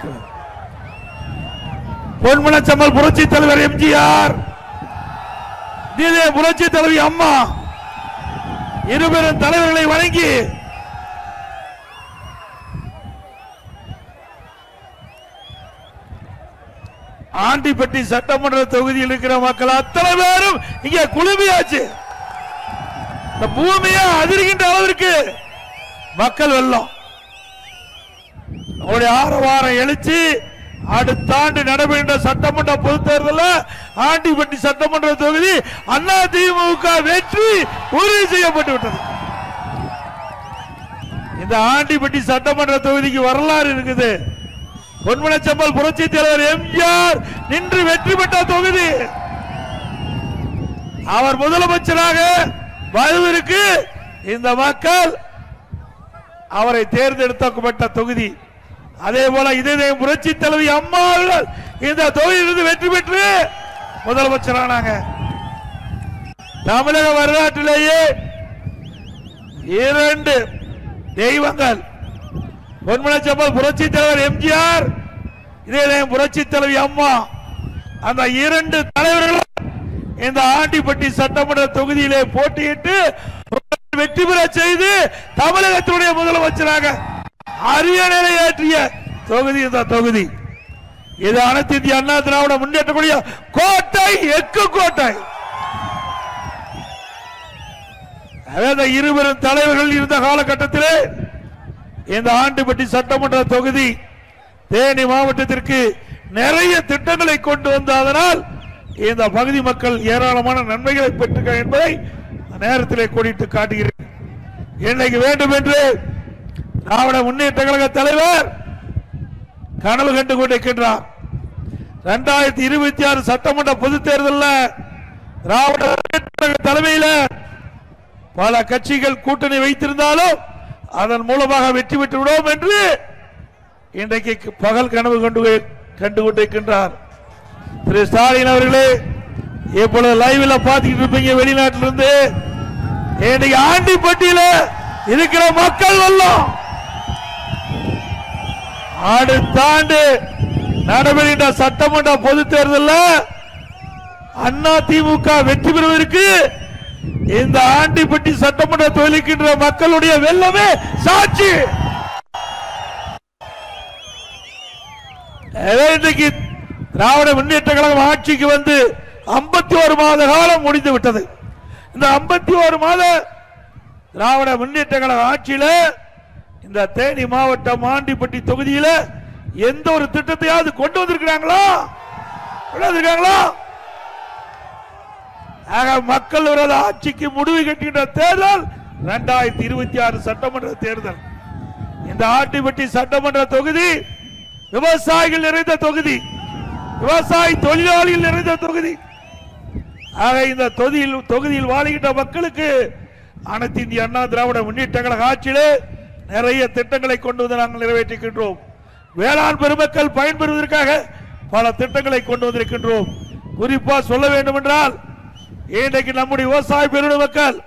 இருக்கிறது பொன்மனச்சம்மல் புரட்சி தலைவர் எம்ஜிஆர். புரட்சி தலைவி அம்மா. இருபெரும் தலைவர்களை வணங்கி. ஆண்டிப்பட்டி சட்டமன்ற தொகுதியில் இருக்கிற மக்கள் அத்தனை பேரும் இங்கே குழுமையாச்சு. இந்த பூமியை அதிர்கின்ற அளவிற்கு மக்கள் வெள்ளம் அவருடைய ஆரவாரம் எழுச்சி அடுத்த ஆண்டு நடைபெறுகின்ற சட்டமன்ற பொதுத் தேர்தலில் ஆண்டிப்பட்டி சட்டமன்ற தொகுதி அண்ணா திமுக வெற்றி உறுதி செய்யப்பட்டு விட்டது. இந்த ஆண்டிப்பட்டி சட்டமன்ற தொகுதிக்கு வரலாறு இருக்குது. பொன்மனச்சம்பல் புரட்சி தலைவர் எம்ஜிஆர் நின்று வெற்றி பெற்ற தொகுதி. அவர் முதலமைச்சராக வருவதற்கு இந்த மக்கள் அவரை தேர்ந்தெடுத்தப்பட்ட தொகுதி. அதே போல இதே புரட்சி தலைவி அம்மா அவர்கள் இந்த தொகுதியிலிருந்து வெற்றி பெற்று முதலமைச்சரானாங்க. தமிழக வரலாற்றிலேயே இரண்டு தெய்வங்கள். பொன்மனச்சம்பல் புரட்சி தலைவர் எம்ஜிஆர் இதே புரட்சி தலைவி அம்மா. அந்த இரண்டு தலைவர்களும் இந்த ஆண்டிப்பட்டி சட்டமன்ற தொகுதியிலே போட்டியிட்டு வெற்றி பெற செய்து தமிழகத்தினுடைய முதலமைச்சராக அரிய நிலையாற்றிய தொகுதி இந்த தொகுதி. இது அனைத்து இந்திய அண்ணா திராவிட முன்னேற்றக்கூடிய கோட்டை எக்கு கோட்டை. இருவரும் தலைவர்கள் இருந்த காலகட்டத்திலே இந்த ஆண்டுபட்டி சட்டமன்ற தொகுதி தேனி மாவட்டத்திற்கு நிறைய திட்டங்களை கொண்டு வந்ததனால் இந்த பகுதி மக்கள் ஏராளமான நன்மைகளை பெற்றுக்க என்பதை நேரத்திலே கூடிட்டு காட்டுகிறேன். இன்னைக்கு வேண்டும் என்று திராவிட முன்னேற்ற கழக தலைவர் கனவு கண்டு கொண்டிருக்கின்றார் இரண்டாயிரத்தி இருபத்தி ஆறு சட்டமன்ற பொது தேர்தலில் திராவிட தலைமையில் பல கட்சிகள் கூட்டணி வைத்திருந்தாலும் அதன் மூலமாக வெற்றி பெற்று விடுவோம் என்று இன்றைக்கு பகல் கனவு கொண்டு கண்டு கொண்டிருக்கின்றார் திரு ஸ்டாலின் அவர்களே இப்பொழுது லைவ்ல பார்த்துக்கிட்டு இருப்பீங்க வெளிநாட்டிலிருந்து. இன்றைக்கு ஆண்டிப்பட்டியில் இருக்கிற மக்கள் வல்லம். அடுத்த ஆண்டு நடைபெறுகின்ற சட்டமன்ற பொது தேர்தலில் அண்ணா திமுக வெற்றி பெறுவதற்கு இந்த ஆண்டிப்பட்டி சட்டமன்ற தொழிலுக்கின்ற மக்களுடைய வெள்ளமே சாட்சி. இன்றைக்கு திராவிட முன்னேற்ற கழகம் ஆட்சிக்கு வந்து 51 மாத காலம் முடிந்து விட்டது இந்த 51 மாத திராவிட முன்னேற்ற கழக ஆட்சியில இந்த தேனி மாவட்டம் ஆண்டிப்பட்டி தொகுதியில எந்த ஒரு திட்டத்தையாவது கொண்டு வந்திருக்கிறாங்களா? கொண்டு வந்திருக்காங்களா? ஆக மக்கள் விரோத ஆட்சிக்கு முடிவு கட்டுகின்ற தேர்தல் இரண்டாயிரத்தி இருபத்தி ஆறு சட்டமன்ற தேர்தல். இந்த ஆண்டிப்பட்டி சட்டமன்ற தொகுதி விவசாயிகள் நிறைந்த தொகுதி. விவசாய தொழிலாளிகள் நிறைந்த தொகுதி. ஆக இந்த தொகுதியில் தொகுதியில் வாழ்கின்ற மக்களுக்கு அனைத்து இந்திய அண்ணா திராவிட முன்னேற்ற கழக ஆட்சியிலே நிறைய திட்டங்களை கொண்டு வந்து நாங்கள் நிறைவேற்றுகின்றோம். வேளாண் பெருமக்கள் பயன்பெறுவதற்காக பல திட்டங்களை கொண்டு வந்திருக்கின்றோம். குறிப்பா சொல்ல வேண்டும் என்றால் இன்றைக்கு நம்முடைய விவசாய பெருமக்கள் மக்கள்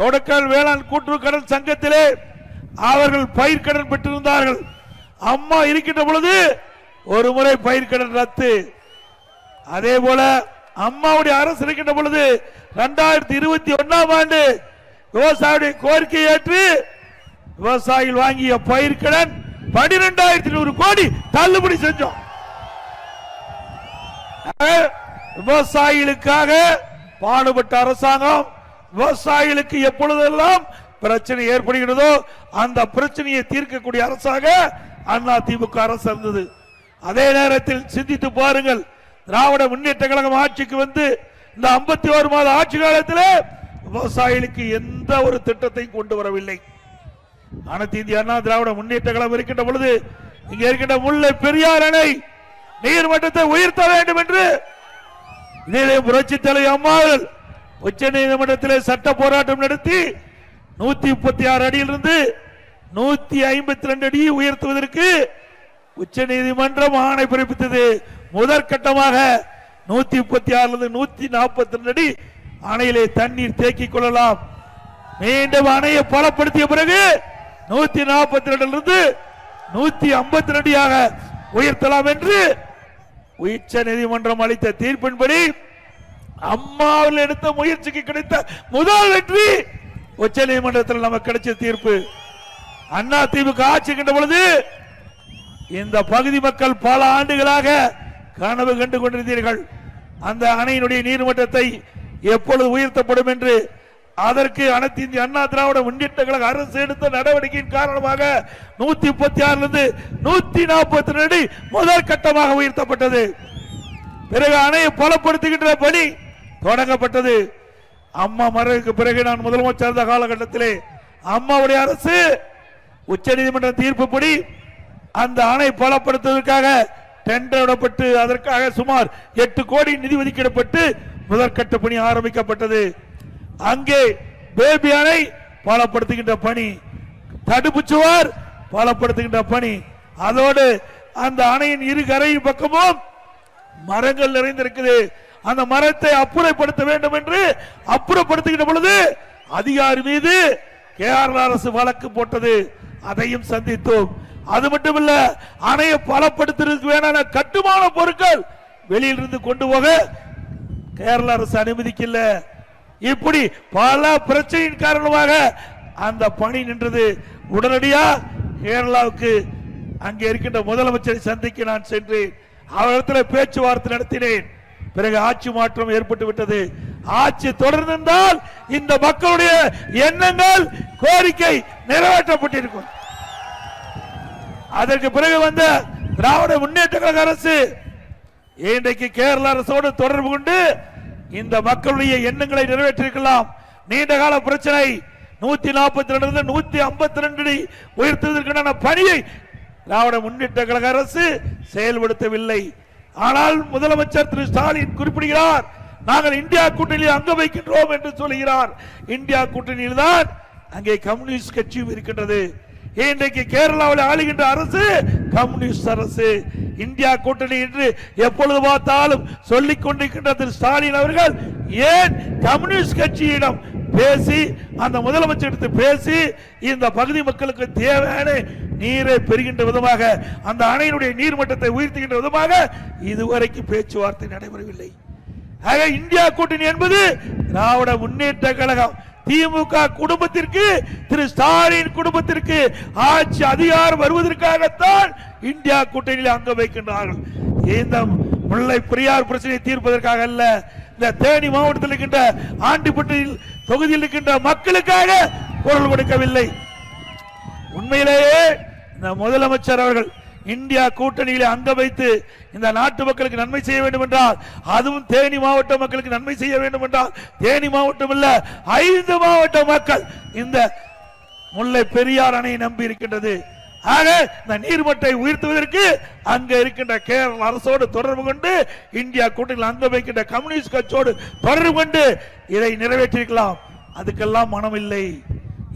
தொடக்கல் வேளாண் கூட்டுறவு கடன் சங்கத்திலே அவர்கள் பயிர்க்கடன் பெற்றிருந்தார்கள். அம்மா இருக்கின்ற பொழுது ஒரு முறை பயிர்க்கடன் ரத்து. அதே போல அம்மாவுடைய அரசு இருக்கின்ற பொழுது இரண்டாயிரத்தி இருபத்தி ஒன்னாம் ஆண்டு விவசாயியுடைய கோரிக்கை ஏற்று விவசாயிகள் வாங்கிய பயிர்கடன் பனிரெண்டாயிரத்தி நூறு கோடி தள்ளுபடி செஞ்சோம். விவசாயிகளுக்காக பாடுபட்ட அரசாங்கம் விவசாயிகளுக்கு எப்பொழுதெல்லாம் பிரச்சனை ஏற்படுகிறதோ அந்த பிரச்சனையை தீர்க்கக்கூடிய அரசாக அண்ணா திமுக அரசு இருந்தது. அதே நேரத்தில் சிந்தித்து பாருங்கள் திராவிட முன்னேற்ற கழகம் ஆட்சிக்கு வந்து இந்த 51 மாத ஆட்சி காலத்தில் விவசாயிகளுக்கு எந்த ஒரு திட்டத்தையும் கொண்டு வரவில்லை. அனைத்து இந்திய அண்ணா திராவிட முன்னேற்ற கழகம் இருக்கின்ற பொழுது இங்க இருக்கின்ற முல்லை பெரியார் அணை நீர்மட்டத்தை உயர்த்த வேண்டும் என்று இதே புரட்சி தலைவி அம்மாள் உச்ச நீதிமன்றத்திலே சட்ட போராட்டம் நடத்தி நூத்தி முப்பத்தி ஆறு அடியிலிருந்து நூத்தி ஐம்பத்தி ரெண்டு அடி உயர்த்துவதற்கு உச்ச நீதிமன்றம் ஆணை பிறப்பித்தது. முதற்கட்டமாக நூத்தி முப்பத்தி ஆறுல நூத்தி நாற்பத்தி ரெண்டு அடி அணையிலே தண்ணீர் தேக்கிக் கொள்ளலாம். மீண்டும் அணையை பலப்படுத்திய பிறகு நூத்தி நாற்பத்தி ரெண்டுல நூத்தி ஐம்பத்தி ரெண்டியாக உயர்த்தலாம் என்று உச்ச நீதிமன்றம் அளித்த தீர்ப்பின்படி அம்மாவில் எடுத்த முயற்சிக்கு கிடைத்த முதல் வெற்றி உச்ச நீதிமன்றத்தில் நமக்கு கிடைச்ச தீர்ப்பு. அண்ணா திமுக ஆட்சி கண்ட பொழுது இந்த பகுதி மக்கள் பல ஆண்டுகளாக கனவு கண்டு கொண்டிருந்தீர்கள். அந்த அணையினுடைய நீர்மட்டத்தை எப்பொழுது உயர்த்தப்படும் என்று அதற்கு அனைத்து இந்திய அண்ணா திராவிட முன்னேற்ற கழக அரசு எடுத்த நடவடிக்கையின் காரணமாக நூத்தி முப்பத்தி ஆறுல இருந்து நூத்தி நாற்பத்தி ரெண்டு முதல் கட்டமாக உயர்த்தப்பட்டது. பிறகு அணையை பலப்படுத்துகின்ற பணி தொடங்கப்பட்டது. அம்மா மறைவுக்கு பிறகு நான் முதலமைச்சர் இருந்த காலகட்டத்திலே அம்மாவுடைய அரசு உச்சநீதிமன்ற தீர்ப்புப்படி அந்த அணை பலப்படுத்துவதற்காக டெண்டர் விடப்பட்டு அதற்காக சுமார் எட்டு கோடி நிதி ஒதுக்கிடப்பட்டு முதற்கட்ட பணி ஆரம்பிக்கப்பட்டது. அங்கே பேபி அணை பலப்படுத்துகின்ற பணி. தடுப்பு சுவர் பலப்படுத்துகின்ற பணி. அதோடு அந்த அணையின் இரு கரையின் பக்கமும் மரங்கள் நிறைந்திருக்குது. அந்த மரத்தை அப்புறப்படுத்த வேண்டும் என்று அப்புறப்படுத்துகின்ற பொழுது அதிகாரி மீது கேரள அரசு வழக்கு போட்டது. அதையும் சந்தித்தோம். அது மட்டுமல்ல அணையை பலப்படுத்துறதுக்கு வேணான கட்டுமான பொருட்கள் வெளியிலிருந்து கொண்டு போக கேரள அரசு அனுமதிக்கல. இப்படி பல பிரச்சனையின் காரணமாக அந்த பணி நின்றது. உடனடியா கேரளாவுக்கு அங்கே இருக்கின்ற முதலமைச்சரை சந்திக்க நான் சென்றேன். அவரிடத்தில் பேச்சுவார்த்தை நடத்தினேன். பிறகு ஆட்சி மாற்றம் ஏற்பட்டு விட்டது. ஆட்சி தொடர்ந்திருந்தால் இந்த மக்களுடைய எண்ணங்கள் கோரிக்கை நிறைவேற்றப்பட்டிருக்கும். அதற்கு பிறகு வந்த திராவிட முன்னேற்ற கழக அரசு இன்றைக்கு கேரள அரசோடு தொடர்பு கொண்டு இந்த மக்களுடைய எண்ணங்களை நிறைவேற்றிருக்கலாம். நீண்ட கால பிரச்சனை. நூத்தி நாற்பத்தி ரெண்டு நூத்தி ஐம்பத்தி ரெண்டு உயர்த்துவதற்கான பணியை திராவிட முன்னேற்ற கழக அரசு செயல்படுத்தவில்லை. ஆனால் முதலமைச்சர் திரு ஸ்டாலின் குறிப்பிடுகிறார் நாங்கள் இந்தியா கூட்டணியில் அங்க வைக்கின்றோம் என்று சொல்கிறார். இந்தியா கூட்டணியில் தான் அங்கே கம்யூனிஸ்ட் கட்சியும் இருக்கின்றது. இன்றைக்கு கேரளாவில் ஆளுகின்ற அரசு கம்யூனிஸ்ட் அரசு. இந்தியா கூட்டணி என்று எப்பொழுது பார்த்தாலும் சொல்லிக் கொண்டிருக்கின்ற திரு ஸ்டாலின் அவர்கள். ஏன் கம்யூனிஸ்ட் கட்சியிடம் பேசி அந்த முதலமைச்சரிடத்து பேசி இந்த பகுதி மக்களுக்கு தேவையான நீரை பெறுகின்ற விதமாக அந்த அணையினுடைய நீர்மட்டத்தை உயர்த்துகின்ற விதமாக இதுவரைக்கும் பேச்சுவார்த்தை நடைபெறவில்லை. ஆக இந்தியா கூட்டணி என்பது திராவிட முன்னேற்ற கழகம். திமுக குடும்பத்திற்கு திரு ஸ்டாலின் குடும்பத்திற்கு ஆட்சி அதிகாரம் வருவதற்காகத்தான் இந்தியா கூட்டணியில் அங்க வைக்கின்றார்கள். இந்த முல்லை பெரியார் பிரச்சனையை தீர்ப்பதற்காக அல்ல இந்த தேனி மாவட்டத்தில் இருக்கின்ற ஆண்டிப்பட்டியில் தொகுதியில் இருக்கின்ற மக்களுக்காக குரல் கொடுக்கவில்லை. உண்மையிலேயே இந்த முதலமைச்சர் அவர்கள் இந்தியா கூட்டணியிலே அங்க வைத்து இந்த நாட்டு மக்களுக்கு நன்மை செய்ய வேண்டும் என்றால் அதுவும் தேனி மாவட்ட மக்களுக்கு நன்மை செய்ய வேண்டும் என்றால் தேனி மாவட்டம் இல்ல ஐந்து மாவட்ட மக்கள் இந்த முல்லை பெரியார் அணையை நம்பி இருக்கின்றது. ஆக இந்த நீர்மட்டை உயர்த்துவதற்கு அங்க இருக்கின்ற கேரள அரசோடு தொடர்பு கொண்டு இந்தியா கூட்டணியில் அங்க வைக்கின்ற கம்யூனிஸ்ட் கட்சியோடு தொடர்பு கொண்டு இதை நிறைவேற்றிருக்கலாம் அதுக்கெல்லாம் மனம் இல்லை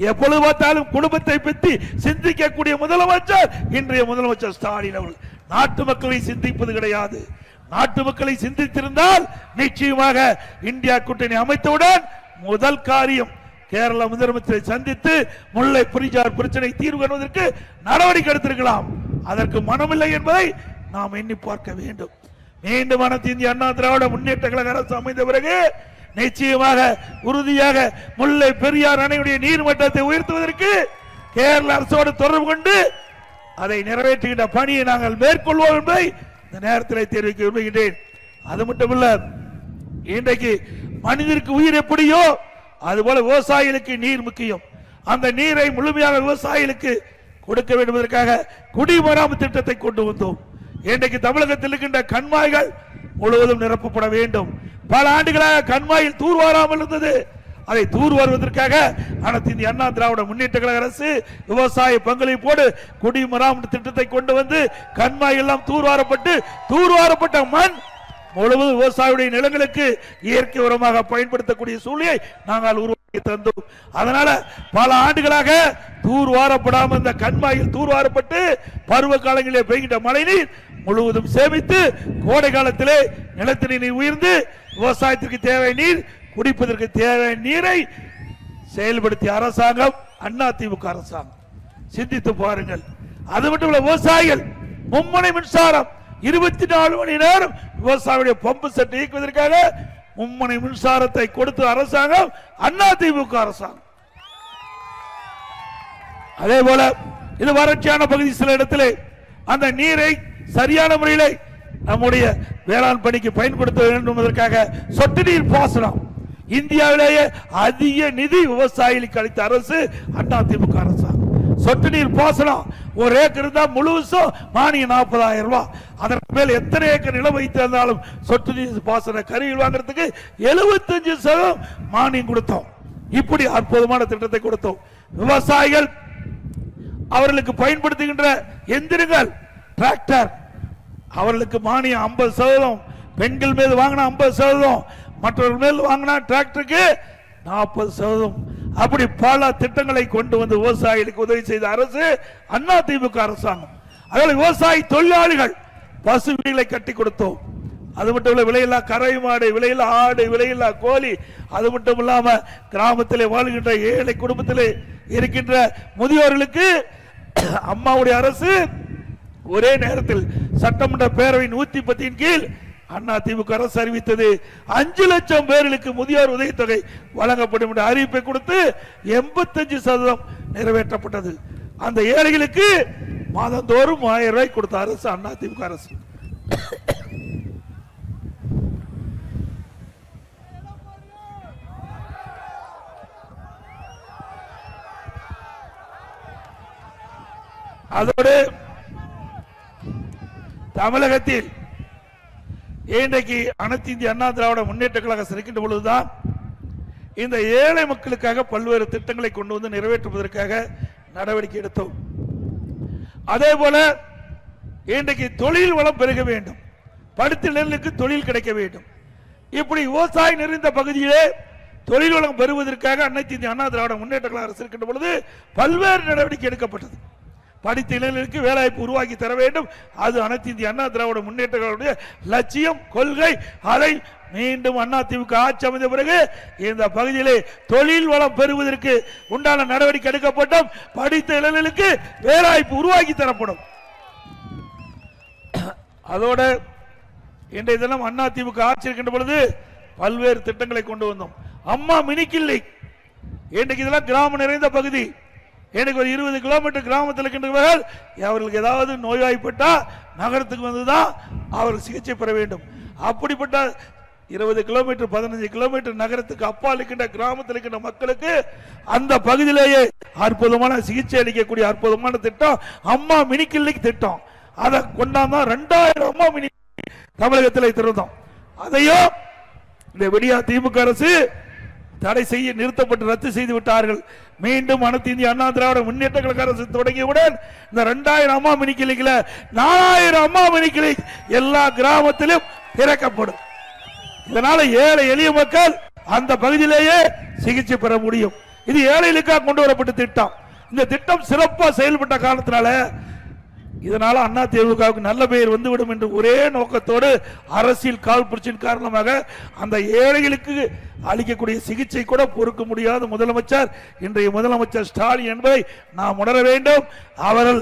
எப்பொழுது பார்த்தாலும் குடும்பத்தை பற்றி சிந்திக்கக்கூடிய முதலமைச்சர் இன்றைய முதலமைச்சர் ஸ்டாலின் அவர்கள். நாட்டு மக்களை சிந்திப்பது கிடையாது. நாட்டு மக்களை சிந்தித்திருந்தால் நிச்சயமாக இந்தியா கூட்டணி அமைத்தவுடன் முதல் காரியம் கேரள முதலமைச்சரை சந்தித்து முல்லை புரிஜார் பிரச்சனை தீர்வு காணுவதற்கு நடவடிக்கை எடுத்திருக்கலாம். அதற்கு மனமில்லை என்பதை நாம் எண்ணி பார்க்க வேண்டும். மீண்டும் அனைத்து இந்திய அண்ணா திராவிட முன்னேற்ற கழக அரசு அமைந்த பிறகு நிச்சயமாக உறுதியாக முல்லை பெரியார் அணையுடைய நீர்மட்டத்தை உயர்த்துவதற்கு கேரள அரசோடு தொடர்பு கொண்டு அதை நிறைவேற்றுகின்ற பணியை நாங்கள் மேற்கொள்வோம் என்பதை இந்த நேரத்தில் தெரிவிக்க விரும்புகின்றேன். அது மட்டுமல்ல இன்றைக்கு மனிதருக்கு உயிர் எப்படியோ அதுபோல விவசாயிகளுக்கு நீர் முக்கியம். அந்த நீரை முழுமையாக விவசாயிகளுக்கு கொடுக்க வேண்டும் என்பதற்காக குடிமராமத்து திட்டத்தை கொண்டு வந்தோம். இன்றைக்கு தமிழகத்தில் இருக்கின்ற கண்மாய்கள் முழுவதும் நிரப்பப்பட வேண்டும். பல ஆண்டுகளாக கண்மாயில் தூர்வாராமல் இருந்தது. அதை தூர் வருவதற்காக அனைத்து இந்திய அண்ணா திராவிட முன்னேற்ற கழக அரசு விவசாய பங்களிப்போடு குடிமராமத்து திட்டத்தை கொண்டு வந்து கண்மாய் எல்லாம் தூர்வாரப்பட்டு தூர்வாரப்பட்ட மண் முழுவதும் விவசாயியுடைய நிலங்களுக்கு இயற்கை உரமாக பயன்படுத்தக்கூடிய சூழ்நிலை நாங்கள் உருவாக்கி தந்தோம். அதனால பல ஆண்டுகளாக தூர்வாரப்படாமல் இந்த கண்மாயில் தூர்வாரப்பட்டு பருவ காலங்களிலே பெய்கின்ற மழை நீர் முழுவதும் சேமித்து கோடை காலத்திலே நிலத்தடி நீர் உயர்ந்து விவசாயத்திற்கு தேவை நீர் குடிப்பதற்கு தேவை நீரை செயல்படுத்திய அரசாங்கம் அண்ணா திமுக அரசாங்கம். சிந்தித்து பாருங்கள். அது மட்டும் இல்ல விவசாயிகள் மும்முனை மின்சாரம் இருபத்தி நாலு மணி நேரம் விவசாயியுடைய பம்பு செட் இயக்குவதற்காக மும்முனை மின்சாரத்தை கொடுத்த அரசாங்கம் அண்ணா திமுக அரசாங்கம். அதே போல இது வறட்சியான பகுதி சில இடத்திலே அந்த நீரை சரியான முறையில் நம்முடைய வேளாண் பணிக்கு பயன்படுத்த வேண்டும் என்பதற்காக சொட்டு நீர் பாசனம் இந்தியாவிலேயே அதிக நிதி விவசாயிகளுக்கு அளித்த அரசு அண்ணா திமுக அரசாங்கம். சொட்டு நீர் பாசனம் ஒரு ஏக்கர் இருந்தால் முழுசும் மானியம் நாற்பதாயிரம் ரூபாய். அதற்கு மேல் எத்தனை ஏக்கர் நிலம் வைத்திருந்தாலும் சொட்டு நீர் பாசன கருவிகள் வாங்குறதுக்கு 75% சதவீதம் மானியம் கொடுத்தோம். இப்படி அற்புதமான திட்டத்தை கொடுத்தோம். விவசாயிகள் அவர்களுக்கு பயன்படுத்துகின்ற எந்திரங்கள் டிராக்டர் அவர்களுக்கு மானியம் ஐம்பது சதவீதம். பெண்கள் மீது வாங்கினா ஐம்பது சதவீதம். மற்றவர்கள் மேல் வாங்கினா டிராக்டருக்கு நாற்பது சதவீதம். அப்படி பல திட்டங்களை கொண்டு வந்து விவசாயிகளுக்கு உதவி செய்த அரசு அண்ணா திமுக அரசாங்கம். அதில் விவசாயி தொழிலாளிகள் பசு வீடுகளை கட்டி கொடுத்தோம். அது மட்டும் இல்ல விலையில்லா கரை மாடு விலையில்லா ஆடு விலையில்லா கோழி அது மட்டும் இல்லாம கிராமத்திலே வாழ்கின்ற ஏழை குடும்பத்திலே இருக்கின்ற முதியோர்களுக்கு அம்மாவுடைய அரசு ஒரே நேரத்தில் சட்டமன்ற பேரவை நூத்தி பத்தின் கீழ் அண்ணா திமுக அரசு அறிவித்தது. அஞ்சு லட்சம் பேர்களுக்கு முதியோர் உதவித்தொகை வழங்கப்படும் என்ற அறிவிப்பை கொடுத்து எண்பத்தஞ்சு சதவீதம் நிறைவேற்றப்பட்டது. அந்த ஏழைகளுக்கு மாதந்தோறும் ஆயிரம் ரூபாய் கொடுத்த அரசு அண்ணா திமுக அரசு. அதோடு தமிழகத்தில் இன்றைக்கு அனைத்து இந்திய அண்ணா திராவிட முன்னேற்ற கழகம் இருக்கின்ற பொழுதுதான் இந்த ஏழை மக்களுக்காக பல்வேறு திட்டங்களை கொண்டு வந்து நிறைவேற்றுவதற்காக நடவடிக்கை எடுத்தோம். அதே போல இன்றைக்கு தொழில் வளம் பெருக வேண்டும். படுத்து நெல்லுக்கு தொழில் கிடைக்க வேண்டும். இப்படி விவசாயம் நிறைந்த பகுதியிலே தொழில் வளம் பெறுவதற்காக அனைத்து இந்திய அண்ணா திராவிட முன்னேற்ற கழக அரசு இருக்கின்ற பொழுது பல்வேறு நடவடிக்கை எடுக்கப்பட்டது. படித்த இளைஞர்களுக்கு வேலைவாய்ப்பு உருவாக்கி தர வேண்டும். அது அனைத்து இந்திய அண்ணா திராவிட முன்னேற்ற லட்சியம் கொள்கை. அதை மீண்டும் அண்ணா திமுக ஆட்சி அமைந்த பிறகு இந்த பகுதியிலே தொழில் வளம் பெறுவதற்கு உண்டான நடவடிக்கை எடுக்கப்பட்டோம். படித்த இளைஞர்களுக்கு வேலைவாய்ப்பு உருவாக்கி தரப்படும். அதோட இன்றைய தினம் அண்ணா திமுக ஆட்சி இருக்கின்ற பொழுது பல்வேறு திட்டங்களை கொண்டு வந்தோம். அம்மா மினி கிளினிக் இன்றைக்கு இதெல்லாம் கிராமம் நிறைந்த பகுதி. எனக்கு ஒரு இருபது கிலோமீட்டர் கிராமத்தில் இருக்கின்றவர்கள் அவர்களுக்கு ஏதாவது நோய்வாய்ப்பட்டால் நகரத்துக்கு வந்து தான் அவர் சிகிச்சை பெற வேண்டும். அப்படிப்பட்ட இருபது கிலோமீட்டர் பதினஞ்சு கிலோமீட்டர் நகரத்துக்கு அப்பால் இருக்கின்ற கிராமத்தில் இருக்கின்ற மக்களுக்கு அந்த பகுதியிலேயே அற்புதமான சிகிச்சை அளிக்கக்கூடிய அற்புதமான திட்டம் அம்மா மினி திட்டம். அதை கொண்டாந்தோம் ரெண்டாயிரம் அம்மா மினி தமிழகத்தில் திறந்தோம். அதையும் இந்த விடியா திமுக அரசு தடை செய்ய நிறுத்தப்பட்டு ரத்து செய்து விட்டார்கள். மீண்டும் அனைத்து இந்திய அண்ணா திராவிட முன்னேற்ற கழக அரசு தொடங்கியவுடன் இந்த ரெண்டாயிரம் அம்மா மினி கிளினிக்ல நாலாயிரம் அம்மா மினி எல்லா கிராமத்திலும் திறக்கப்படும். இதனால ஏழை எளிய மக்கள் அந்த பகுதியிலேயே சிகிச்சை பெற முடியும். இது ஏழைகளுக்காக கொண்டு வரப்பட்ட திட்டம். இந்த திட்டம் சிறப்பாக செயல்பட்ட காரணத்தினால இதனால அண்ணா திமுகவுக்கு நல்ல பெயர் வந்துவிடும் என்று ஒரே நோக்கத்தோடு அரசியல் காழ்ப்புணர்ச்சியின் காரணமாக அந்த ஏழைகளுக்கு அளிக்கக்கூடிய சிகிச்சை கூட பொறுக்க முடியாத முதலமைச்சர் இன்றைய முதலமைச்சர் ஸ்டாலின் என்பதை நாம் உணர வேண்டும். அவர்கள்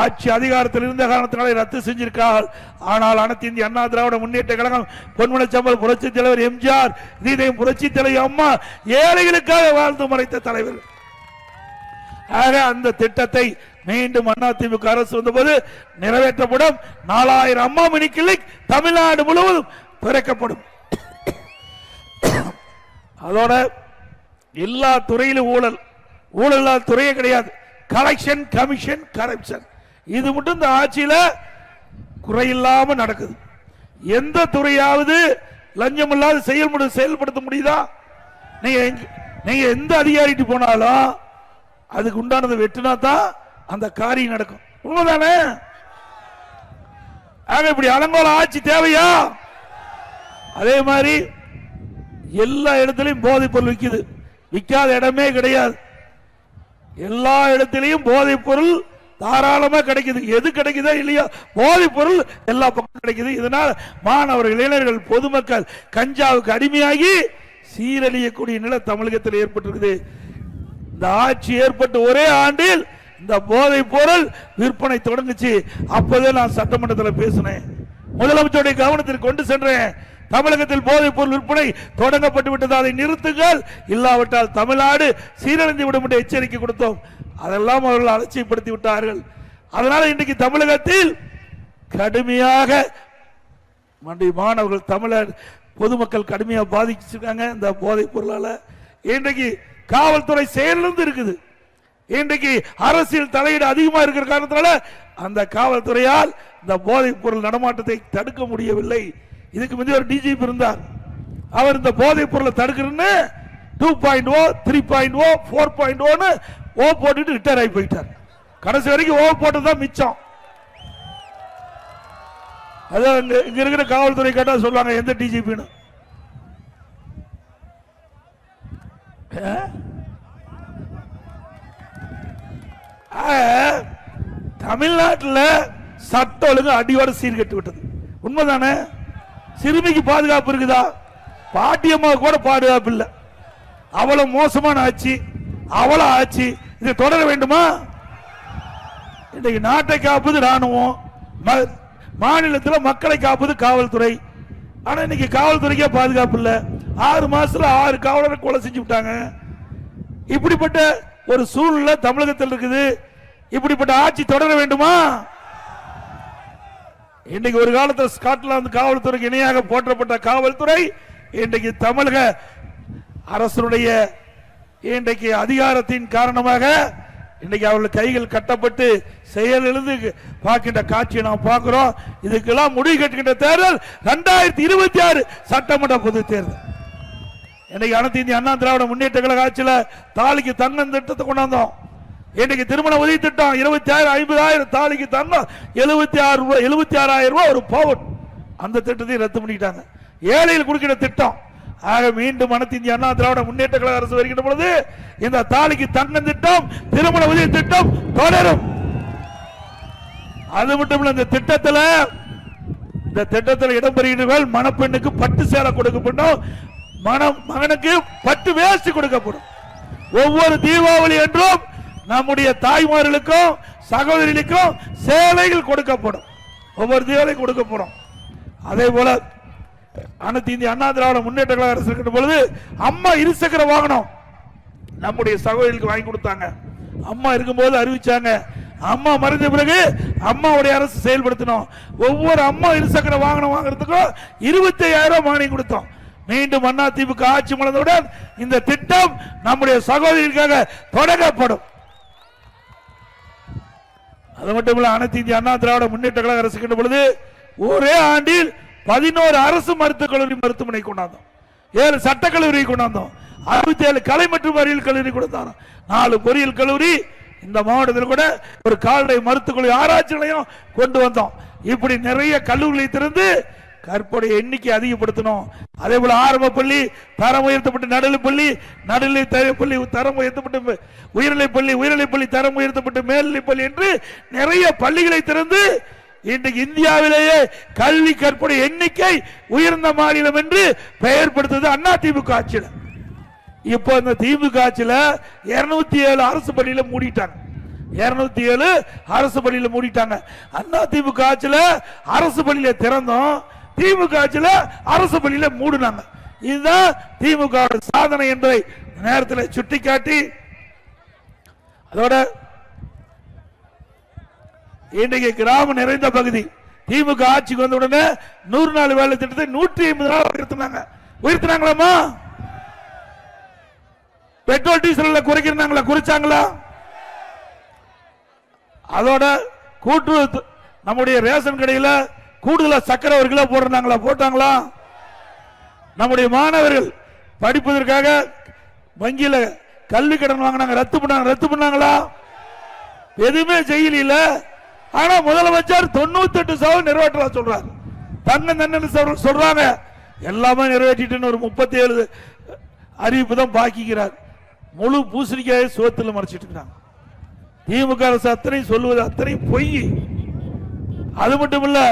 ஆட்சி அதிகாரத்தில் இருந்த காரணத்தினாலே ரத்து செஞ்சிருக்கார்கள் ஆனால் அனைத்து இந்திய அண்ணா திராவிட முன்னேற்ற கழகம் பொன்மனச்சம்பல் புரட்சி தலைவர் எம்ஜிஆர் இதயம் புரட்சி தலைவர் அம்மா ஏழைகளுக்காக வாழ்ந்து மறைத்த தலைவர். ஆக அந்த திட்டத்தை மீண்டும் அதிமுக அரசு வந்தபோது நிறைவேற்றப்படும். நாலாயிரம் அம்மா மினி கிளிக் தமிழ்நாடு முழுவதும் திறக்கப்படும். அதோட எல்லா துறையிலும் ஊழல். ஊழல் இல்லாத துறையே கிடையாது. கலெக்ஷன் கமிஷன் கரப்ஷன் இது மட்டும் இந்த ஆட்சியில குறையில்லாம நடக்குது. எந்த துறையாவது லஞ்சம் இல்லாத செயல்படு செயல்படுத்த முடியுதா? நீங்க நீங்க எந்த அதிகாரிட்டு போனாலும் அதுக்கு உண்டானதை வெட்டினா தான் அந்த காரியம் நடக்கும். உண்மைதானே? ஆக இப்படி அலங்கோல ஆட்சி தேவையா? அதே மாதிரி எல்லா இடத்துலயும் போதைப் பொருள் விற்குது விற்காத இடமே கிடையாது. எல்லா இடத்திலையும் போதைப் பொருள் தாராளமா கிடைக்குது. எது கிடைக்குதோ இல்லையோ போதைப் பொருள் எல்லா பக்கம் கிடைக்குது. இதனால் மாணவர்கள் இளைஞர்கள் பொதுமக்கள் கஞ்சாவுக்கு அடிமையாகி சீரழியக்கூடிய நிலை தமிழகத்தில் ஏற்பட்டிருக்குது. இந்த ஆட்சி ஏற்பட்ட ஒரே ஆண்டில் இந்த போதைப் பொருள் விற்பனை தொடங்குச்சு. அப்போதே நான் சட்டமன்றத்தில் பேசினேன். முதலமைச்சருடைய கவனத்தில் கொண்டு சென்றேன். தமிழகத்தில் போதைப் பொருள் விற்பனை தொடங்கப்பட்டு விட்டது. அதை நிறுத்துங்கள். இல்லாவிட்டால் தமிழ்நாடு சீரழிந்து விடும் என்று எச்சரிக்கை கொடுத்தோம். அதெல்லாம் அவர்கள் அலட்சியப்படுத்தி விட்டார்கள். அதனால இன்றைக்கு தமிழகத்தில் கடுமையாக மண்டி மாணவர்கள் தமிழர் பொதுமக்கள் கடுமையாக பாதிச்சிருக்காங்க இந்த போதைப் பொருளால். இன்றைக்கு காவல்துறை செயலிருந்து இருக்குது. இன்றைக்கு அரசியல் தலையீடு அதிகமாக இருக்கிற காரணத்தினால அந்த காவல்துறையால் இந்த போதைப் பொருள் நடமாட்டத்தை தடுக்க முடியவில்லை. இதுக்கு முந்தைய ஒரு டிஜிபி இருந்தார். அவர் இந்த போதைப் பொருளை தடுக்கிறன்னு two point o three point o four point ஓன்னு ஓ போட்டுட்டு ரிட்டையர் ஆகி போயிட்டார். கடைசி வரைக்கும் ஓ போட்டது தான் மிச்சம். அதான் இங்க இருக்கிற காவல்துறை கேட்டால் சொல்லுவாங்க எந்த டிஜிபின்னு தமிழ்நாட்டில் சட்ட ஒழுங்கு அடியோடு சீர்கெட்டு விட்டது. உண்மைதானே? சிறுமிக்கு பாதுகாப்பு இருக்குதா? பாட்டியம்மா கூட பாதுகாப்பு இல்லை. அவ்வளவு மோசமான ஆட்சி அவ்வளவு ஆட்சி. இதை தொடர வேண்டுமா? இன்றைக்கு நாட்டை காப்பது ராணுவம் ம- மக்களை காப்பது காவல்துறை. ஆனால் இன்னைக்கு காவல்துறைக்கே பாதுகாப்பு இல்லை. ஆறு மாசத்துல ஆறு காவலரை கொலை செஞ்சு விட்டாங்க. இப்படிப்பட்ட ஒரு சூழ்நிலை தமிழகத்தில் இருக்குது. இப்படிப்பட்ட ஆட்சி தொடர வேண்டுமா? இன்னைக்கு ஒரு காலத்தில் ஸ்காட்லாந்து காவல்துறைக்கு இணையாக போற்றப்பட்ட காவல்துறை இன்றைக்கு தமிழக அரசனுடைய இன்றைக்கு அதிகாரத்தின் காரணமாக இன்னைக்கு அவர்கள் கைகள் கட்டப்பட்டு செயல் எழுந்து பார்க்கின்ற காட்சியை நாம் பார்க்கிறோம். இதுக்கெல்லாம் முடிவு கட்டுகின்ற தேர்தல் ரெண்டாயிரத்தி இருபத்தி ஆறு சட்டமன்ற பொது தேர்தல். இன்னைக்கு அனைத்து இந்திய அண்ணா திராவிட முன்னேற்ற கழக ஆட்சியில் தாலிக்கு தங்கம் திட்டத்தை கொண்டாந்தோம். இன்னைக்கு திருமண உதவி திட்டம் இருபத்தி ஆயிரம் ஐம்பதாயிரம் தாலிக்கு தங்கம் எழுபத்தி ஆறு ரூபாய் எழுபத்தி ஆறாயிரம் ரூபாய் ஒரு பவுன். அந்த திட்டத்தையும் ரத்து பண்ணிட்டாங்க ஏழையில் கொடுக்கிற திட்டம். ஆக மீண்டும் அனைத்து இந்திய அண்ணா திராவிட முன்னேற்ற கழக அரசு வருகின்ற பொழுது இந்த தாலிக்கு தங்கம் திட்டம் திருமண உதவி திட்டம் தொடரும். அது மட்டும் இல்ல இந்த திட்டத்தில் இந்த திட்டத்தில் இடம்பெறுகிறவர்கள் மணப்பெண்ணுக்கு பட்டு சேலை கொடுக்கப்படும். மனம் மகனுக்கு பட்டு வேஷ்டி கொடுக்கப்படும். ஒவ்வொரு தீபாவளி என்றும் நம்முடைய தாய்மார்களுக்கும் சகோதரிகளுக்கும் சேலைகள் கொடுக்கப்படும். ஒவ்வொரு தீபாவளி கொடுக்கப்படும் அதே போல அனைத்து இந்திய அண்ணா திராவிட முன்னேற்ற கழக அரசு இருக்கின்ற பொழுது அம்மா இருசக்கர வாகனம் நம்முடைய சகோதரிகளுக்கு வாங்கி கொடுத்தாங்க. அம்மா இருக்கும்போது அறிவிச்சாங்க. அம்மா மறைந்த பிறகு அம்மாவுடைய அரசு செயல்படுத்தணும் ஒவ்வொரு அம்மா இருசக்கர வாகனம் வாங்குறதுக்கும் இருபத்தி ஐயாயிரம் மானியம் கொடுத்தோம். மீண்டும் அண்ணா திமுக ஆட்சி மலர்ந்தவுடன் இந்த திட்டம் நம்முடைய சகோதரிகளுக்காக தொடங்கப்படும். அது மட்டும் இல்ல அனைத்து இந்திய அண்ணா திராவிட முன்னேற்ற கழக அரசு பொழுது ஒரே ஆண்டில் பதினோரு அரசு மருத்துவக் கல்லூரி மருத்துவமனை கொண்டாந்தோம். ஏழு சட்டக்கல்லூரி கொண்டாந்தோம். அறுபத்தி ஏழு கலை மற்றும் அறிவியல் கல்லூரி கொடுத்தாங்க. நாலு பொறியியல் கல்லூரி இந்த மாவட்டத்தில் கூட ஒரு கால்நடை மருத்துவக் கல்லூரி ஆராய்ச்சி நிலையம் கொண்டு வந்தோம். இப்படி நிறைய கல்லூரிகளை திறந்து கற்போடைய எண்ணிக்கை அதிகப்படுத்தணும். அதே போல ஆரம்ப பள்ளி தரம் உயர்த்தப்பட்டு நடுநிலை பள்ளி நடுநிலை பள்ளி தரம் உயர்த்தப்பட்டு உயர்நிலை பள்ளி உயர்நிலை பள்ளி தரம் உயர்த்தப்பட்டு மேல்நிலை பள்ளி என்று நிறைய பள்ளிகளை திறந்து இன்றைக்கு இந்தியாவிலேயே கல்வி கற்போடைய எண்ணிக்கை உயர்ந்த மாநிலம் என்று பெயர் படுத்தது அண்ணா திமுக ஆட்சியில். இப்போ இந்த திமுக ஆட்சியில் இருநூத்தி ஏழு அரசு பள்ளியில் மூடிட்டாங்க. இருநூத்தி ஏழு அரசு பள்ளியில் மூடிட்டாங்க. அண்ணா திமுக ஆட்சியில அரசு பள்ளியில் திறந்தோம். திமுக ஆட்சியில் அரசு பள்ளியில மூடினாங்க. இதுதான் திமுக சாதனை என்பதை நேரத்தில் சுட்டிக்காட்டி அதோட இன்றைக்கு கிராமம் நிறைந்த பகுதி. திமுக ஆட்சிக்கு வந்த உடனே நூறு நாள் வேலை திட்டத்தை நூற்றி ஐம்பது நாள் உயர்த்தினாங்க. உயர்த்தினாங்களாமா பெட்ரோல் டீசல் குறைக்கிறாங்களா குறைச்சாங்களா? அதோட கூட்டு நம்முடைய ரேஷன் கடையில் கூடுதலா சக்கரை ஒரு கிலோ போடுறாங்களா போட்டாங்களா? நம்முடைய மாணவர்கள் படிப்பதற்காக வங்கியில கல்வி கடன் வாங்கினாங்க. ரத்து பண்ணாங்க. ரத்து பண்ணாங்களா? எதுவுமே செய்யல ஆனா முதலமைச்சர் தொண்ணூத்தி எட்டு சதவீதம் நிறைவேற்றலாம் சொல்றாரு. தங்க தண்ணன் சொல்றாங்க. எல்லாமே நிறைவேற்றிட்டு ஒரு முப்பத்தி ஏழு அறிவிப்பு தான் பாக்கிக்கிறார். முழு பூசணிக்காயை சோத்துல மறைச்சிட்டு இருக்கிறாங்க திமுக அரசு அத்தனை சொல்லுவது அத்தனை பொய். அது மட்டும் இல்லை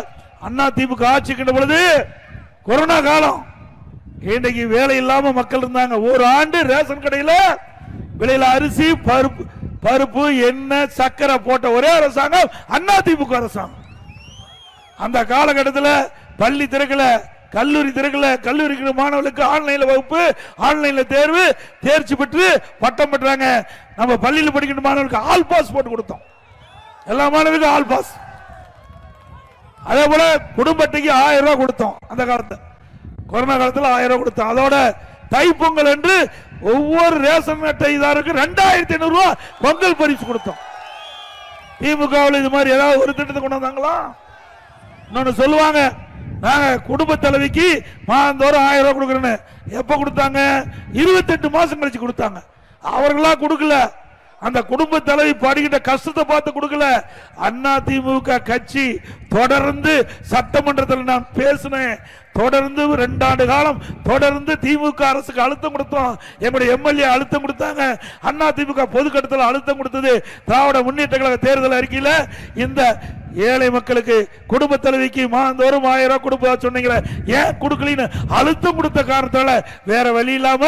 அண்ணா திமுக ஆட்சிக்கின்ற பொழுது கொரோனா காலம். இன்றைக்கு வேலை இல்லாம மக்கள் இருந்தாங்க. ஒரு ஆண்டு ரேஷன் கடையில விலையில அரிசி பருப்பு பருப்பு எண்ணெய் சக்கரை போட்ட ஒரே அரசாங்கம் அண்ணா திமுக அரசாங்கம். அந்த காலகட்டத்தில் பள்ளி திறக்கல கல்லூரி திறக்கல கல்லூரிக்கு மாணவர்களுக்கு ஆன்லைன்ல வகுப்பு ஆன்லைன்ல தேர்வு தேர்ச்சி பெற்று பட்டம் பெற்றாங்க. நம்ம பள்ளியில் படிக்கிற மாணவர்களுக்கு ஆல் பாஸ் போட்டு கொடுத்தோம். எல்லா மாணவர்களுக்கும் ஆல் பாஸ். அதே போல குடும்பத்துக்கு ஆயிரம் ரூபாய் கொடுத்தோம் அந்த காலத்தில். கொரோனா காலத்தில் ஆயிரம் ரூபாய் கொடுத்தோம். அதோட தைப்பொங்கல் என்று ஒவ்வொரு ரேஷன் அட்டைதாருக்கு ரெண்டாயிரத்தி ஐநூறு ரூபாய் பொங்கல் பரிசு கொடுத்தோம். திமுகவில் இது மாதிரி ஏதாவது ஒரு திட்டத்தை கொண்டு வந்தாங்களா? இன்னொன்று சொல்லுவாங்க நாங்கள் குடும்ப தலைவிக்கு மாதந்தோறும் ஆயிரம் ரூபாய் கொடுக்குறேன்னு. எப்போ கொடுத்தாங்க? இருபத்தெட்டு மாதம் கழிச்சு கொடுத்தாங்க. அவர்களா கொடுக்கல. அந்த குடும்ப தலைவி பாடுகின்ற கஷ்டத்தை பார்த்து கொடுக்கல. அண்ணா திமுக கட்சி தொடர்ந்து சட்டமன்றத்தில் நான் பேசினேன். தொடர்ந்து ரெண்டாண்டு காலம் தொடர்ந்து திமுக அரசுக்கு அழுத்தம் கொடுத்தோம். எங்களுடைய எம்எல்ஏ அழுத்தம் கொடுத்தாங்க. அண்ணா திமுக பொதுக்கட்டத்தில் அழுத்தம் கொடுத்தது. திராவிட முன்னேற்ற கழக தேர்தல் அறிக்கையில் இந்த ஏழை மக்களுக்கு குடும்ப தலைவிக்கு மாதந்தோறும் ஆயிரம் ரூபாய் கொடுப்பதா சொன்னீங்களே. ஏன் கொடுக்கலின்னு? அழுத்தம் கொடுத்த காரணத்தால வேற வழி இல்லாம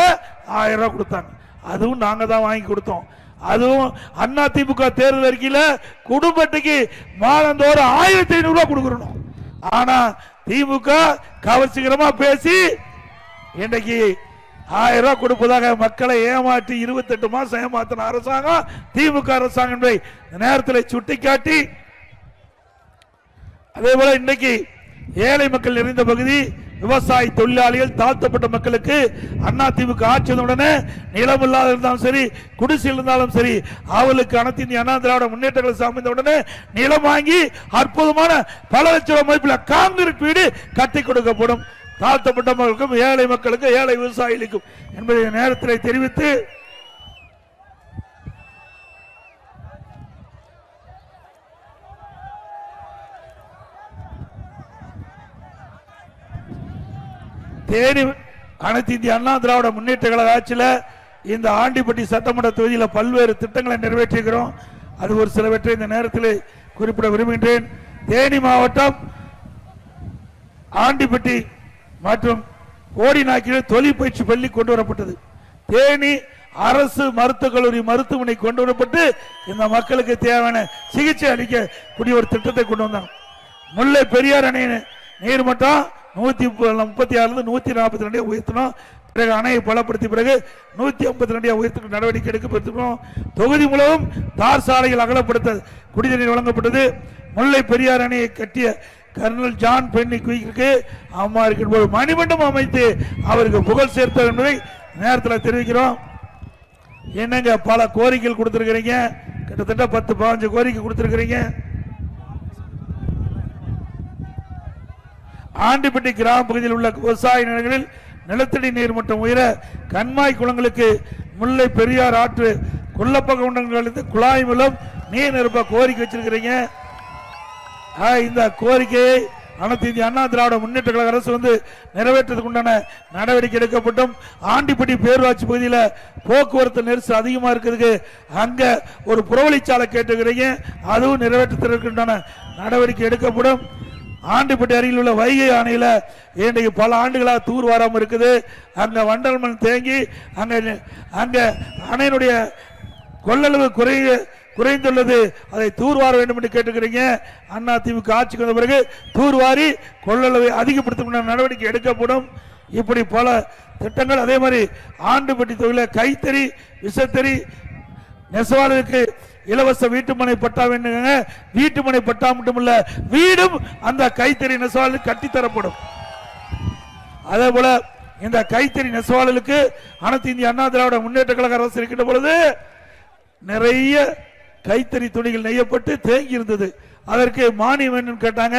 ஆயிரம் ரூபாய் கொடுத்தாங்க. அதுவும் நாங்க தான் வாங்கி கொடுத்தோம். அதுவும் அண்ணா திமுக தேர்தல் அறிக்கையில் குடும்பத்துக்கு மாதந்தோறும் ஆயிரத்தி ஐநூறுரூவா கொடுக்கணும். ஆனா திமுக கவர்ச்சிகரமாக பேசி இன்றைக்கு ஆயிரம் ரூபாய் கொடுப்பதாக மக்களை ஏமாற்றி இருபத்தெட்டு மாசம் ஏமாத்தின அரசாங்கம் திமுக அரசாங்கம் என்பதை நேரத்தில் சுட்டிக்காட்டி அதே போல இன்னைக்கு ஏழை மக்கள் நிறைந்த பகுதி விவசாய தொழிலாளிகள் தாழ்த்தப்பட்ட மக்களுக்கு அண்ணா திமுக ஆட்சி உடனே நிலம் இல்லாத இருந்தாலும் சரி குடிசையில் இருந்தாலும் சரி அவளுக்கு அனைத்து அண்ணா திராவிட முன்னேற்றங்களை சார்ந்த உடனே நிலம் வாங்கி அற்புதமான பல லட்சம் ரூபாய் மதிப்பில் காங்கிரீட் வீடு கட்டி கொடுக்கப்படும். தாழ்த்தப்பட்ட மக்களுக்கும் ஏழை மக்களுக்கும் ஏழை விவசாயிகளுக்கும் என்பதை நேரத்தில் தெரிவித்து தேனி அனைத்து இந்திய அண்ணா திராவிட முன்னேற்ற கழக ஆட்சியில் இந்த ஆண்டிப்பட்டி சட்டமன்ற தொகுதியில் பல்வேறு திட்டங்களை நிறைவேற்றியிருக்கிறோம். அது ஒரு சிலவற்றை இந்த நேரத்தில் குறிப்பிட விரும்புகின்றேன். தேனி மாவட்டம் ஆண்டிப்பட்டி மற்றும் கோடிநாக்கில் தொழில் பயிற்சி பள்ளி கொண்டு வரப்பட்டது. தேனி அரசு மருத்துவக் கல்லூரி மருத்துவமனை கொண்டு வரப்பட்டு இந்த மக்களுக்கு தேவையான சிகிச்சை அளிக்கக்கூடிய ஒரு திட்டத்தை கொண்டு வந்தாங்க முல்லை பெரியார் அணை நீர்மட்டம் நூத்தி முப்பத்தி ஆறுல நூத்தி நாற்பத்தி ரெண்டே உயர்த்தணும் பிறகு அணையை பலப்படுத்திய பிறகு நூத்தி ஐம்பத்தி ரெண்டே உயர்த்த நடவடிக்கை எடுக்கப்பட்டிருக்கோம் தொகுதி முழுவதும் தார் சாலைகள் அகலப்படுத்த குடிநீர் வழங்கப்பட்டது. முல்லை பெரியார் அணையை கட்டிய கர்னல் ஜான் பென்னி குயிக்கு அம்மா இருக்கின்ற மணிமண்டம் அமைத்து அவருக்கு புகழ் சேர்த்தார் என்பதை நேரத்தில் தெரிவிக்கிறோம். என்னங்க பல கோரிக்கைகள் கொடுத்துருக்கிறீங்க? கிட்டத்தட்ட பத்து பதினஞ்சு கோரிக்கை கொடுத்துருக்கிறீங்க. ஆண்டிப்பட்டி கிராம பகுதியில் உள்ள விவசாய நிலங்களில் நிலத்தடி நீர் மட்டம் உயர கண்மாய் குளங்களுக்கு முல்லை பெரியார் ஆற்று கொல்லப்பக குழாய் மூலம் நீர் நிரப்ப கோரிக்கை வச்சிருக்கிறீங்க. ஆ, இந்த கோரிக்கையை அனைத்து இந்திய அண்ணா திராவிட முன்னேற்ற கழக அரசு வந்து நிறைவேற்றதுக்கு உண்டான நடவடிக்கை எடுக்கப்பட்டும். ஆண்டிப்பட்டி பேரூராட்சி பகுதியில் போக்குவரத்து நெரிசல் அதிகமாக இருக்கிறதுக்கு அங்கே ஒரு புறவழிச்சாலை கேட்டுக்கிறீங்க அதுவும் நிறைவேற்றத்திற்கு உண்டான நடவடிக்கை எடுக்கப்படும். ஆண்டுப்பட்டி அருகில் உள்ள வைகை அணையில் இன்றைக்கு பல ஆண்டுகளாக தூர் வராம இருக்குது. அங்கே வண்டல் மண் தேங்கி அங்கே அங்கே அணையினுடைய கொள்ளளவு குறை குறைந்துள்ளது. அதை தூர்வார வேண்டும் என்று கேட்டுக்கிறீங்க. அண்ணா திமுக ஆட்சிக்கு வந்த பிறகு தூர்வாரி கொள்ளளவை அதிகப்படுத்தும் நடவடிக்கை எடுக்கப்படும். இப்படி பல திட்டங்கள் அதே மாதிரி ஆண்டுபட்டி தொகுதியில் கைத்தறி விசத்தறி நெசவாளருக்கு இலவச வீட்டுமனை பட்டா வேண்டுங்க வீட்டுமனை பட்டா மட்டுமல்ல வீடும் அந்த கைத்தறி நெசவாளர் கட்டித்தரப்படும். அதே போல இந்த கைத்தறி நெசவாளர்களுக்கு அனைத்து இந்திய அண்ணா திராவிட முன்னேற்ற கழக அரசு இருக்கின்ற பொழுது நிறைய கைத்தறி துணிகள் நெய்யப்பட்டு தேங்கி இருந்தது. அதற்கு மானியம் வேணும்னு கேட்டாங்க.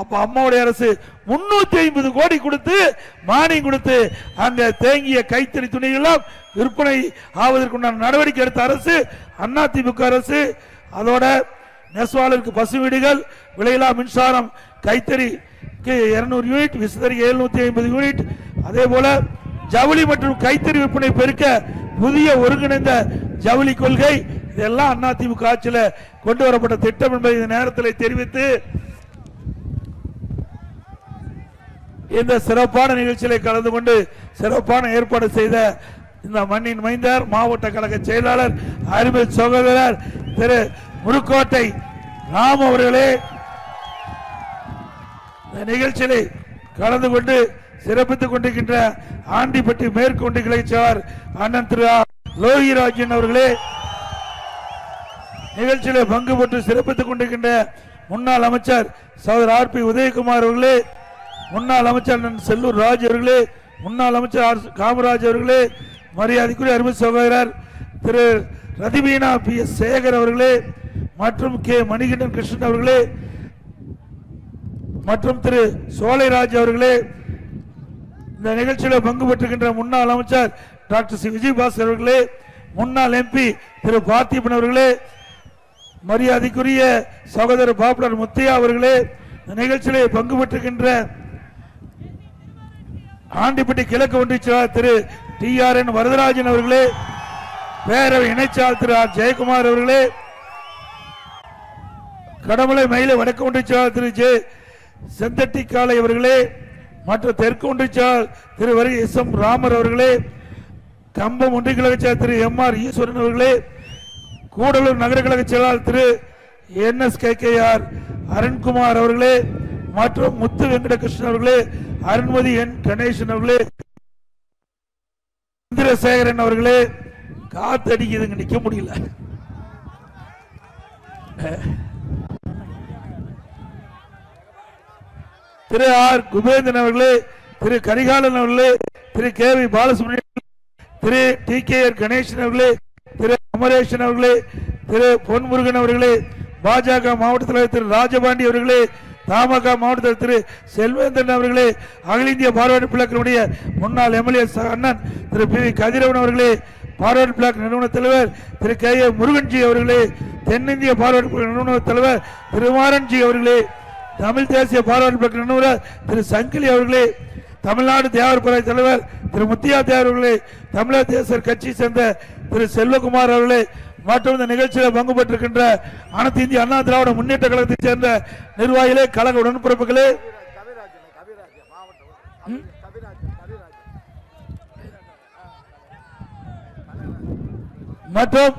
அப்ப அம்மாவுடைய அரசு முன்னூத்தி ஐம்பது கோடி கொடுத்து மானியம் கொடுத்து அங்க தேங்கிய கைத்தறி துணிகள் எல்லாம் விற்பனை ஆவதற்குண்டான நடவடிக்கை எடுத்த அரசு அதிமுக அரசு அதோட நெசவாளருக்கு பசு வீடுகள் விலையில்லா மின்சாரம் கைத்தறிக்கு இருநூறு யூனிட் விசதறிக்கு எழுநூத்தி ஐம்பது யூனிட். அதே போல ஜவுளி மற்றும் கைத்தறி விற்பனை பெருக்க புதிய ஒருங்கிணைந்த ஜவுளி கொள்கை. இதெல்லாம் அதிமுக ஆட்சியில் கொண்டு வரப்பட்ட திட்டம் என்பதை இந்த நேரத்தில் தெரிவித்து இந்த சிறப்பான நிகழ்ச்சியில் கலந்து கொண்டு சிறப்பான ஏற்பாடு செய்த இந்த மண்ணின் மைந்தார் மாவட்ட கழக செயலாளர் அருமை சகோதரர் திரு முருக்கோட்டை ராம் அவர்களே. இந்த நிகழ்ச்சியிலே கலந்து கொண்டு சிறப்பித்துக் கொண்டிருக்கின்ற ஆண்டிப்பட்டி மேற்கொண்டு கிளைச்சார் அண்ணன் திரு லோகிராஜன் அவர்களே. நிகழ்ச்சியிலே பங்கு பெற்று சிறப்பித்துக் கொண்டிருக்கின்ற முன்னாள் அமைச்சர் சகோதரர் ஆர் பி உதயகுமார் அவர்களே முன்னாள் அமைச்சர் செல்லூர் ராஜ் அவர்களே முன்னாள் அமைச்சர் காமராஜ் அவர்களே மரியாதைக்குரிய அருமை சகோதரர் திரு ரதிபீனா பி எஸ் சேகர் அவர்களே மற்றும் கே மணிகண்டன் கிருஷ்ணன் அவர்களே மற்றும் திரு சோலைராஜ் அவர்களே இந்த நிகழ்ச்சியில் பங்கு பெற்றுகின்ற முன்னாள் அமைச்சர் டாக்டர் சி விஜயபாஸ்கர் அவர்களே முன்னாள் எம்பி திரு பார்த்திபன் அவர்களே மரியாதைக்குரிய சகோதரர் பாப்புலர் முத்தையா அவர்களே இந்த நிகழ்ச்சியிலே பங்கு பெற்றுகின்ற ஆண்டிப்பட்டி கிழக்கு ஒன்றிய திரு டி ஆர் என் வரதராஜன் அவர்களே பேரவை இணைச்சாளர் திரு ஆர். ஜெயக்குமார் அவர்களே கடமலை மயில வடக்கு ஒன்றிச்சாளர் திரு ஜே. செந்தட்டி காளை அவர்களே மற்றும் தெற்கு ஒன்றிச்சாளர் திரு வரி எஸ். எம். ராமர் அவர்களே கம்பம் ஒன்றிய கழக திரு எம். ஆர். ஈஸ்வரன் அவர்களே கூடலூர் நகர கழக செயலாளர் திரு N. S. K. K. R. Arunkumar அவர்களே மற்றும் முத்து வெங்கடகிருஷ்ணன் அவர்களே அருண்மதி என். கணேசன் அவர்களே சந்திரசேகரன் அவர்களே காத்தடிக்குதுங்க நிக்க முடியல. திரு ஆர் குபேந்திரன் அவர்களே திரு கரிகாலன் அவர்களே திரு கே வி பாலசுப்ரமணியன் திரு டி கே ஆர் கணேசன் அவர்களே திரு அமரேசன் அவர்களே திரு பொன்முருகன் அவர்களே பாஜக மாவட்ட தலைவர் திரு ராஜபாண்டி அவர்களே தமாக மாவட்ட திரு செல்வேந்தன் அவர்களே அகில இந்திய பார்வையாளர் பிளாக்கினுடைய முன்னாள் எம்எல்ஏ அண்ணன் திரு பி வி கதிரவன் அவர்களே பார்வையாளர் பிளாக் நிறுவன தலைவர் திரு கே ஏ முருகன்ஜி அவர்களே தென்னிந்திய பார்வையாளர் நிறுவன தலைவர் திருமாரன்ஜி அவர்களே தமிழ் தேசிய பார்வையாளர் பிளாக் நிறுவனர் திரு சங்கிலி அவர்களே தமிழ்நாடு தேவர்புரை தலைவர் திரு முத்தியா தேவர் அவர்களே தமிழர் தேசர் கட்சியை சேர்ந்த திரு செல்வகுமார் அவர்களே மற்றும் இந்த நிகழ்ச்சியில் பங்கு பெற்றிருக்கின்ற அனைத்து இந்திய அண்ணா திராவிட முன்னேற்ற கழகத்தைச் சேர்ந்த நிர்வாகிகளே கழக உடன்பிறப்புகளே. மாவட்டம் மற்றும்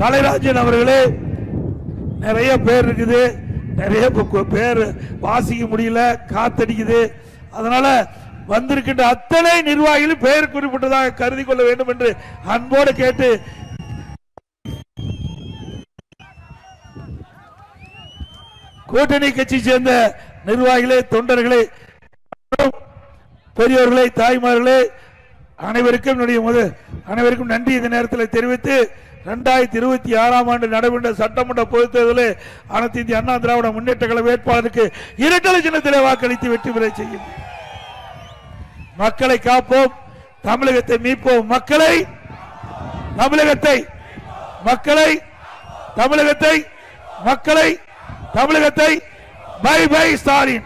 கலைராஜன் அவர்களே நிறைய பேர் இருக்குது. நிறைய பேர் வாசிக்க முடியல காத்தடிக்குது. அதனால வந்திருக்கின்ற அத்தனை நிர்வாகிகளும் பெயர் குறிப்பிட்டதாக கருதி கொள்ள வேண்டும் என்று அன்போடு கேட்டு கூட்டணி கட்சி சேர்ந்த நிர்வாகிகளே தொண்டர்களே பெரியோர்களே தாய்மார்களே அனைவருக்கும் என்னுடைய அனைவருக்கும் நன்றி இந்த நேரத்தில் தெரிவித்து ரெண்டாயிரத்தி இருபத்தி ஆறாம் ஆண்டு நடைபெற்ற சட்டமன்ற பொதுத் தேர்தலில் அனைத்து இந்திய அண்ணா திராவிட முன்னேற்ற கழக வேட்பாளருக்கு இரட்டலை சின்னத்திலே வாக்களித்து வெற்றி பெற செய்யும். மக்களை காப்போம் தமிழகத்தை மீட்போம். மக்களை தமிழகத்தை மக்களை தமிழகத்தை மக்களை தமிழகத்தை பை பை ஸ்டாலின்